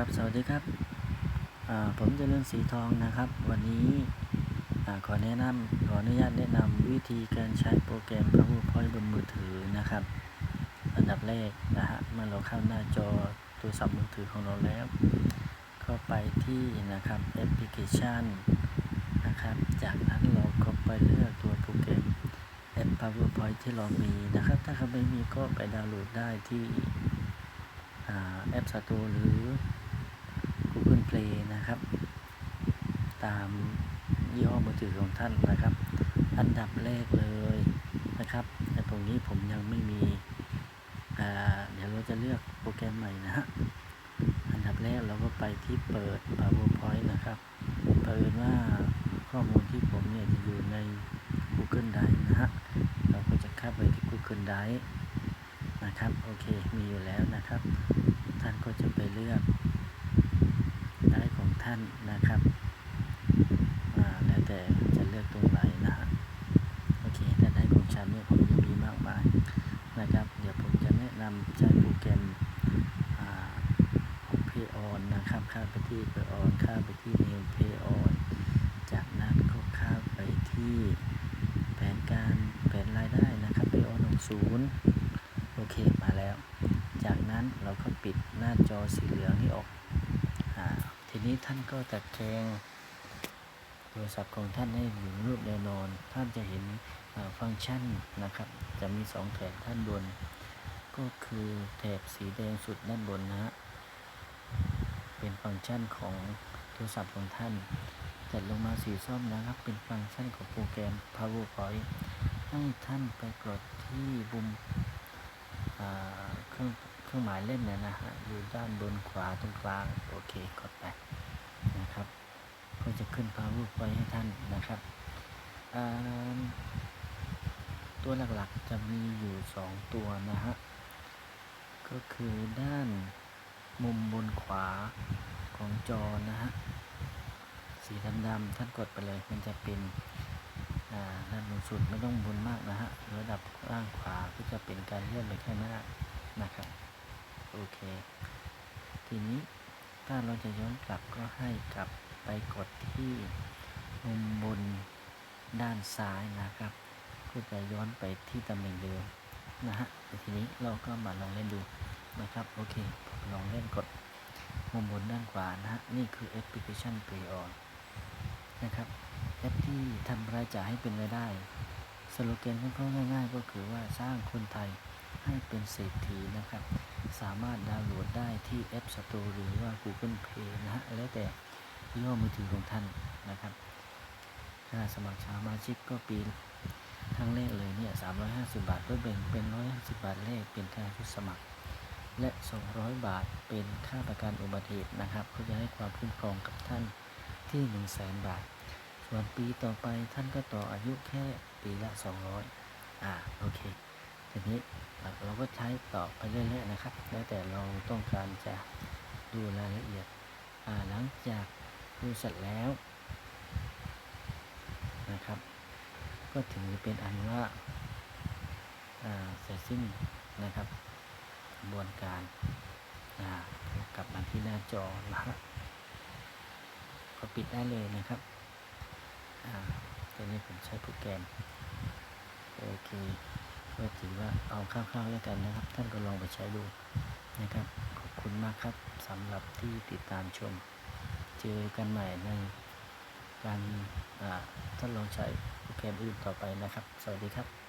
ครับสวัสดีครับอ่าผมเจริญสีทองนะครับ วันนี้อขอแนะนำขออนุญาตแนะนำวิธีการใช้โปรแกรม PowerPoint บนมือถือนะครับ อันดับแรกนะฮะเมื่อเราเข้าหน้าจอโทรศัพท์มือถือของเราแล้ว ก็ไปที่นะครับแอปพลิเคชันนะครับ จากนั้นเราก็ไปเลือกตัวโปรแกรมแอป PowerPoint ที่เรามีนะครับ ถ้าเขาไม่มีก็ไปดาวน์โหลดได้ที่แอป Store หรือ นะครับ ตามยี่ห้อมือถือของท่านนะครับ อันดับแรกเลยนะครับ แต่ตรงนี้ผมยังไม่มีเดี๋ยวเราจะเลือกโปรแกรมใหม่นะฮะอันดับแรกเราก็ไปที่เปิด PowerPoint นะครับเปิดว่าข้อมูลที่ผมเนี่ยจะอยู่ใน Google Drive นะฮะเราก็จะเข้าไปที่ Google Drive นะครับ โอเค มีอยู่แล้วนะครับ ท่านก็จะไปเลือก ท่านนะครับแล้วแต่จะเลือกตรงไหนนะฮะโอเคแต่ได้ของฉันเนี่ยผมจะมีมากมายนะครับ เดี๋ยวผมจะแนะนำใช้โปรแกรมของ Pay On นะครับข้าไปที่ Pay On เข้าไปที่ New Pay On จากนั้นก็ข้าไปที่แผนการแผนรายได้นะครับ Pay On 60โอเคมาแล้ว จากนั้นเราก็ปิดหน้าจอสีเหลืองนี้ออก ทีนี้ท่านก็ตะแคงโทรศัพท์ของท่านให้อยู่รูปแน่นอน ท่านจะเห็นฟังก์ชันนะครับ จะมี 2 แถบด้านบน ก็คือแถบสีแดงสุดด้านบนนะฮะเป็นฟังก์ชันของโทรศัพท์ของท่านจัดลงมาสีส้มนะครับ เป็นฟังก์ชันของโปรแกรม PowerPoint ให้ท่านไปกดที่บุมเครื่อง เครื่องหมายเล่นเนี่ยนะฮะอยู่ด้านบนขวาตรงกลางโอเคกดไปนะครับก็จะขึ้นพารูปไว้ให้ท่านนะครับตัวหลักๆจะมีอยู่ 2 ตัวนะฮะก็คือด้านมุมบนขวาของจอนะฮะสีดำๆท่านกดไปเลยมันจะเป็นด้านบนสุดไม่ต้องบนมากนะฮะระดับล่างขวาก็จะเป็นการเลื่อนไปข้างหน้านะครับ โอเค ทีนี้ถ้าเราจะย้อนกลับก็ให้กลับไปกดที่มุมบนด้านซ้ายนะครับ ก็จะย้อนไปที่ตำแหน่งเดิมนะฮะทีนี้เราก็มาลองเล่นดูนะครับ โอเคลองเล่นกดมุมบนด้านขวานะฮะ นี่คือแอปพลิเคชัน Play On นะครับแอปที่ทำรายจ่ายให้เป็นรายได้ สโลแกนของเขาง่าย ๆ ก็คือว่าสร้างคนไทย ให้เป็นเศรษฐีนะครับ สามารถดาวน์โหลดได้ที่ App Store หรือว่า Google Play นะฮะแล้วแต่ยี่ห้อมือถือของท่านนะครับค่าสมัครสมาชิกก็ปีครั้งแรกเลยเนี่ย 350 บาทก็แบ่งเป็น 150 บาทแรกเป็นค่าชุดสมัคร และ 200 บาทเป็นค่าประกันอุบัติเหตุนะครับก็จะให้ความคุ้มครองกับท่านที่ 100,000 บาท ส่วนปีต่อไปท่านก็ต่ออายุแค่ปีละ 200 อ่า โอเค ทีนี้เราก็ใช้ต่อไปเรื่อยๆนะครับ แล้วแต่เราต้องการจะดูรายละเอียดหลังจากดูเสร็จแล้วนะครับ ก็ถึงจะเป็นอันว่าเสร็จสิ้นนะครับกระบวนการกลับมาที่หน้าจอนะครับก็ปิดได้เลยนะครับตอนนี้ผมใช้โปรแกรมโอเค ก็ถือว่าเอาคร่าวๆแล้วกันนะครับ ท่านก็ลองไปใช้ดูนะครับ ขอบคุณมากครับสำหรับที่ติดตามชม เจอกันใหม่ในการทดลองใช้โปรแกรมอื่นต่อไปนะครับ สวัสดีครับ